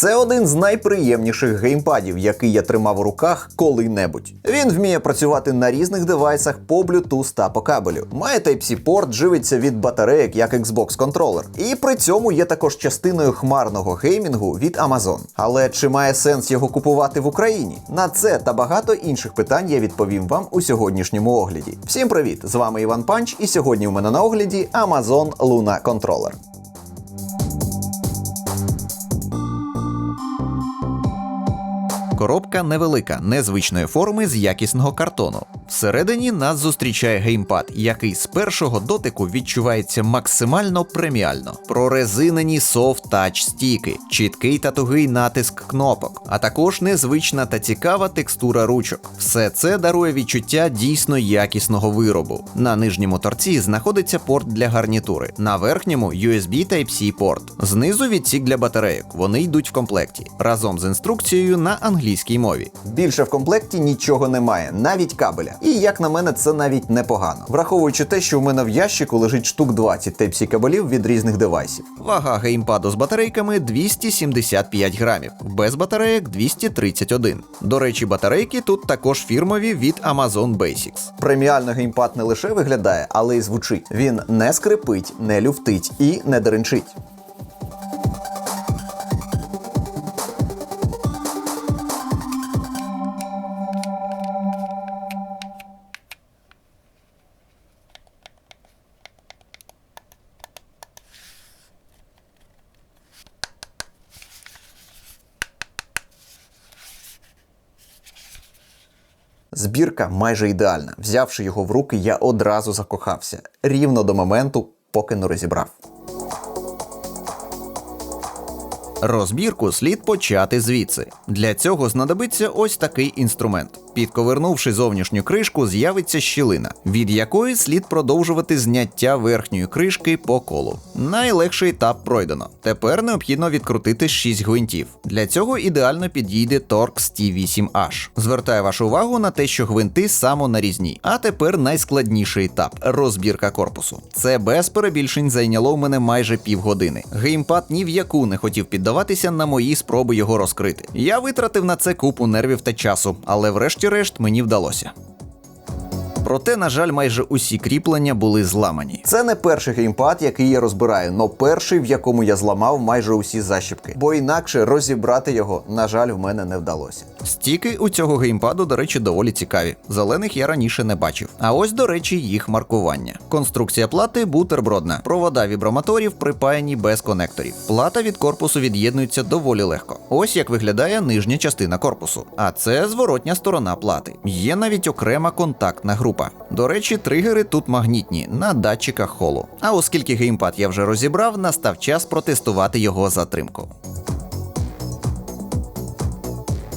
Це один з найприємніших геймпадів, який я тримав у руках коли-небудь. Він вміє працювати на різних девайсах по Bluetooth та по кабелю. Має Type-C порт, живиться від батарейок, як Xbox контролер. І при цьому є також частиною хмарного геймінгу від Amazon. Але чи має сенс його купувати в Україні? На це та багато інших питань я відповім вам у сьогоднішньому огляді. Всім привіт! З вами Іван Панч, і сьогодні у мене на огляді Amazon Luna Controller. Коробка невелика, незвичної форми з якісного картону. Всередині нас зустрічає геймпад, який з першого дотику відчувається максимально преміально. Прорезинені touch стіки, чіткий та тугий натиск кнопок, а також незвична та цікава текстура ручок. Все це дарує відчуття дійсно якісного виробу. На нижньому торці знаходиться порт для гарнітури, на верхньому USB Type-C порт. Знизу відсік для батарейок. Вони йдуть в комплекті разом з інструкцією на англійській мові. Більше в комплекті нічого немає, навіть кабеля. І як на мене, це навіть непогано, враховуючи те, що в мене в ящику лежить штук 20 Type-C кабелів від різних девайсів. Вага геймпаду з батарейками 275 грамів, без батарейок 231. До речі, батарейки тут також фірмові від Amazon Basics. Преміально геймпад не лише виглядає, але й звучить. Він не скрипить, не люфтить і не деренчить. Збірка майже ідеальна. Взявши його в руки, я одразу закохався рівно до моменту, поки не розібрав. Розбірку слід почати звідси. Для цього знадобиться ось такий інструмент. Підковернувши зовнішню кришку, з'явиться щілина, від якої слід продовжувати зняття верхньої кришки по колу. Найлегший етап пройдено. Тепер необхідно відкрутити 6 гвинтів. Для цього ідеально підійде Torx T8H. Звертаю вашу увагу на те, що гвинти самонарізні. А тепер найскладніший етап розбірка корпусу. Це без перебільшень зайняло в мене майже півгодини. Геймпад ні в яку не хотів піддаватися на мої спроби його розкрити. Я витратив на це купу нервів та часу, але врешті-решт мені вдалося. Проте, на жаль, майже усі кріплення були зламані. Це не перший геймпад, який я розбираю, но перший, в якому я зламав майже усі защіпки, бо інакше розібрати його, на жаль, в мене не вдалося. Стіки у цього геймпаду, до речі, доволі цікаві. Зелених я раніше не бачив. А ось, до речі, їх маркування. Конструкція плати бутербродна. Провода вібромоторів припаяні без конекторів. Плата від корпусу від'єднується доволі легко. Ось як виглядає нижня частина корпусу. А це зворотня сторона плати. Є навіть окрема контактна група. До речі, тригери тут магнітні на датчиках холу. А оскільки геймпад я вже розібрав, настав час протестувати його затримку.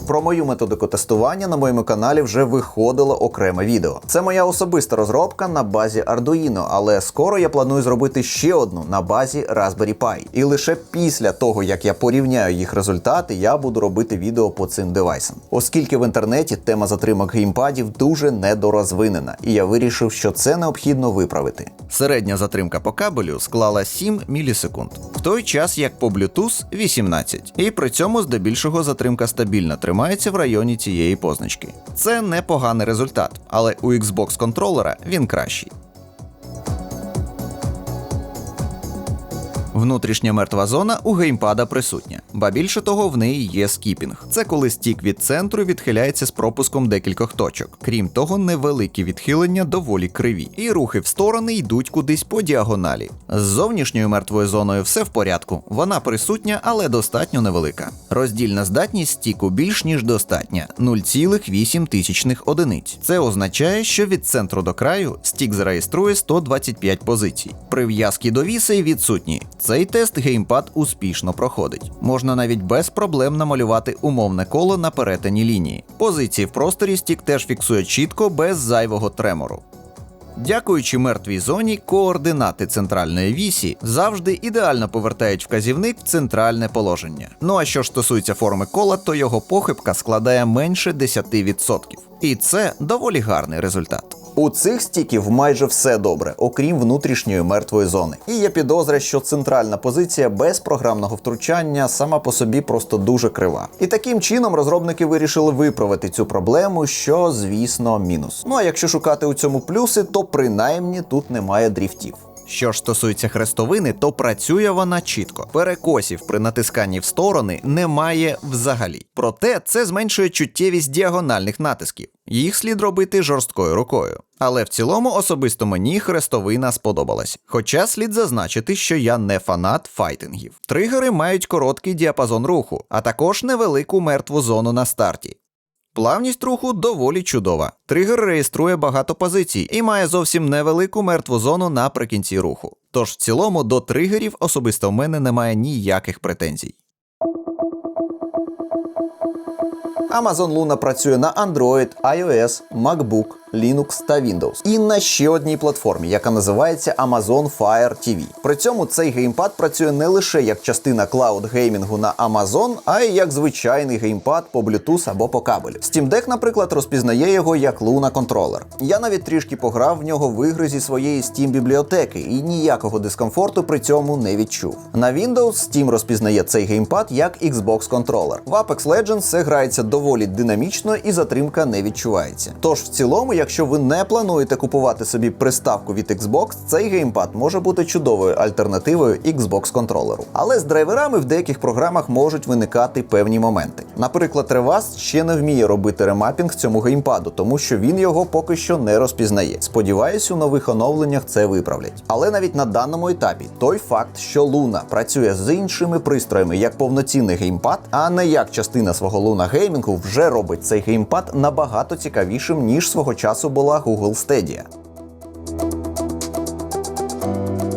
Про мою методику тестування на моєму каналі вже виходило окреме відео. Це моя особиста розробка на базі Arduino, але скоро я планую зробити ще одну на базі Raspberry Pi. І лише після того, як я порівняю їх результати, я буду робити відео по цим девайсам. Оскільки в інтернеті тема затримок геймпадів дуже недорозвинена, і я вирішив, що це необхідно виправити. Середня затримка по кабелю склала 7 мілісекунд, в той час як по Bluetooth 18. І при цьому здебільшого затримка стабільна тримається в районі цієї позначки. Це непоганий результат, але у Xbox контролера він кращий. Внутрішня мертва зона у геймпада присутня, ба більше того, в неї є скіпінг. Це коли стік від центру відхиляється з пропуском декількох точок. Крім того, невеликі відхилення доволі криві, і рухи в сторони йдуть кудись по діагоналі. З зовнішньою мертвою зоною все в порядку. Вона присутня, але достатньо невелика. Роздільна здатність стіку більш ніж достатня 0,8 тисячних одиниць. Це означає, що від центру до краю стік зареєструє 125 позицій. Прив'язки до вісей відсутні. Цей тест геймпад успішно проходить. Можна навіть без проблем намалювати умовне коло на перетині лінії. Позиції в просторі стік теж фіксує чітко без зайвого тремору. Дякуючи мертвій зоні, координати центральної вісі завжди ідеально повертають вказівник в центральне положення. Ну а що ж стосується форми кола, то його похибка складає менше 10%. І це доволі гарний результат. У цих стіків майже все добре, окрім внутрішньої мертвої зони. І є підозра, що центральна позиція без програмного втручання сама по собі просто дуже крива. І таким чином розробники вирішили виправити цю проблему, що, звісно, мінус. Ну а якщо шукати у цьому плюси, то принаймні тут немає дріфтів. Що ж стосується хрестовини, то працює вона чітко. Перекосів при натисканні в сторони немає взагалі. Проте це зменшує чуттєвість діагональних натисків. Їх слід робити жорсткою рукою. Але в цілому особисто мені хрестовина сподобалась. Хоча слід зазначити, що я не фанат файтингів. Тригери мають короткий діапазон руху, а також невелику мертву зону на старті. Плавність руху доволі чудова. Тригер реєструє багато позицій і має зовсім невелику мертву зону наприкінці руху. Тож в цілому до тригерів особисто в мене немає ніяких претензій. Amazon Luna працює на Android, iOS, MacBook, Linux та Windows. І на ще одній платформі, яка називається Amazon Fire TV. При цьому цей геймпад працює не лише як частина клауд геймінгу на Amazon, а й як звичайний геймпад по Bluetooth або по кабелю. Steam Deck, наприклад, розпізнає його як Luna контролер. Я навіть трішки пограв в нього в ігри зі своєї Steam бібліотеки і ніякого дискомфорту при цьому не відчув. На Windows Steam розпізнає цей геймпад як Xbox контролер. В Apex Legends все грається доволі динамічно і затримка не відчувається. Тож в цілому, якщо ви не плануєте купувати собі приставку від Xbox, цей геймпад може бути чудовою альтернативою Xbox контролеру. Але з драйверами в деяких програмах можуть виникати певні моменти. Наприклад, Revast ще не вміє робити ремапінг цьому геймпаду, тому що він його поки що не розпізнає. Сподіваюсь, у нових оновленнях це виправлять. Але навіть на даному етапі той факт, що Luna працює з іншими пристроями як повноцінний геймпад, а не як частина свого Luna геймінгу, вже робить цей геймпад набагато цікавішим, ніж свого часу була Google Stadia.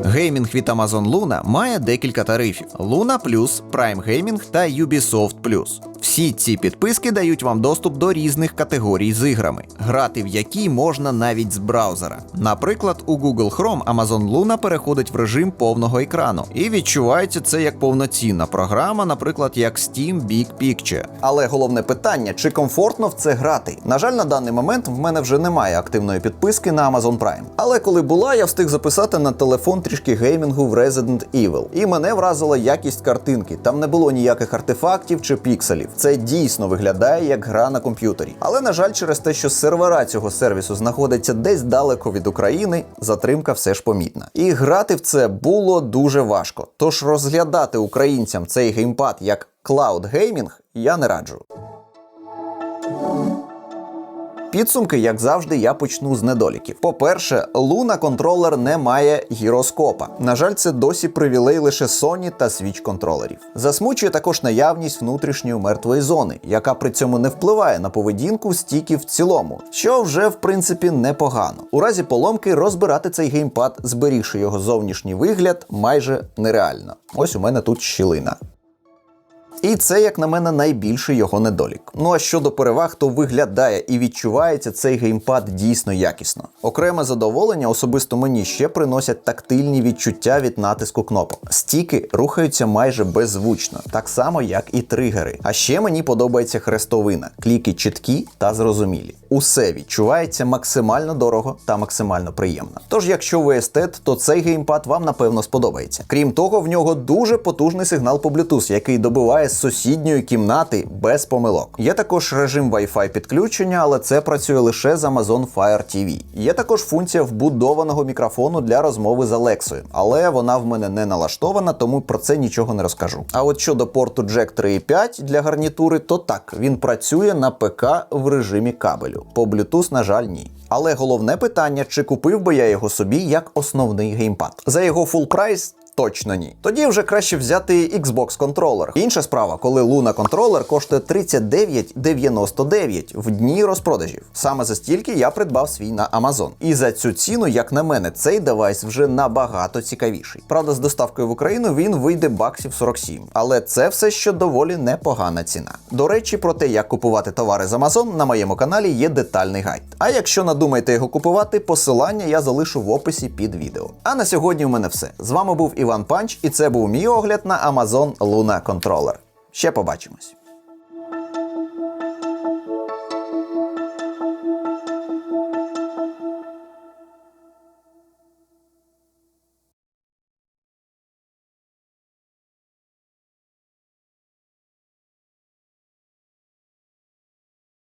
Геймінг від Amazon Luna має декілька тарифів: Luna Plus, Prime Gaming та Ubisoft Plus. Всі ці підписки дають вам доступ до різних категорій з іграми, грати в які можна навіть з браузера. Наприклад, у Google Chrome Amazon Luna переходить в режим повного екрану, і відчувається це як повноцінна програма, наприклад, як Steam Big Picture. Але головне питання: чи комфортно в це грати? На жаль, на даний момент в мене вже немає активної підписки на Amazon Prime. Але коли була, я встиг записати на телефон трішки геймінгу в Resident Evil. І мене вразила якість картинки. Там не було ніяких артефактів чи пікселів. Це дійсно виглядає як гра на комп'ютері. Але на жаль, через те, що сервера цього сервісу знаходяться десь далеко від України, затримка все ж помітна. І грати в це було дуже важко. Тож розглядати українцям цей геймпад як клауд геймінг я не раджу. Підсумки, як завжди, я почну з недоліків. По-перше, Luna контролер не має гіроскопа. На жаль, це досі привілей лише Sony та Switch контролерів. Засмучує також наявність внутрішньої мертвої зони, яка при цьому не впливає на поведінку стіків в цілому, що вже в принципі непогано. У разі поломки розбирати цей геймпад, зберігши його зовнішній вигляд, майже нереально. Ось у мене тут щілина. І це, як на мене, найбільший його недолік. Ну а щодо переваг, то виглядає і відчувається цей геймпад дійсно якісно. Окреме задоволення особисто мені ще приносять тактильні відчуття від натиску кнопок. Стіки рухаються майже беззвучно, так само як і тригери. А ще мені подобається хрестовина. Кліки чіткі та зрозумілі. Усе відчувається максимально дорого та максимально приємно. Тож, якщо ви естет, то цей геймпад вам напевно сподобається. Крім того, в нього дуже потужний сигнал по Bluetooth, який добиває з сусідньої кімнати без помилок. Є також режим Wi-Fi підключення, але це працює лише з Amazon Fire TV. Є також функція вбудованого мікрофону для розмови з Алексою, але вона в мене не налаштована, тому про це нічого не розкажу. А от щодо порту Jack 3.5 для гарнітури, то так, він працює на ПК в режимі кабелю. По Bluetooth, на жаль, ні. Але головне питання, чи купив би я його собі як основний геймпад. За його фул прайс Точно ні. Тоді вже краще взяти Xbox контролер. Інша справа, коли Luna контролер коштує 39,99 в дні розпродажів. Саме за стільки я придбав свій на Amazon. І за цю ціну, як на мене, цей девайс вже набагато цікавіший. Правда, з доставкою в Україну він вийде баксів 47. Але це все ще доволі непогана ціна. До речі, про те, як купувати товари з Amazon, на моєму каналі є детальний гайд. А якщо надумаєте його купувати, посилання я залишу в описі під відео. А на сьогодні у мене все. З вами був Іван Панч, і це був мій огляд на Amazon Luna Controller. Ще побачимось.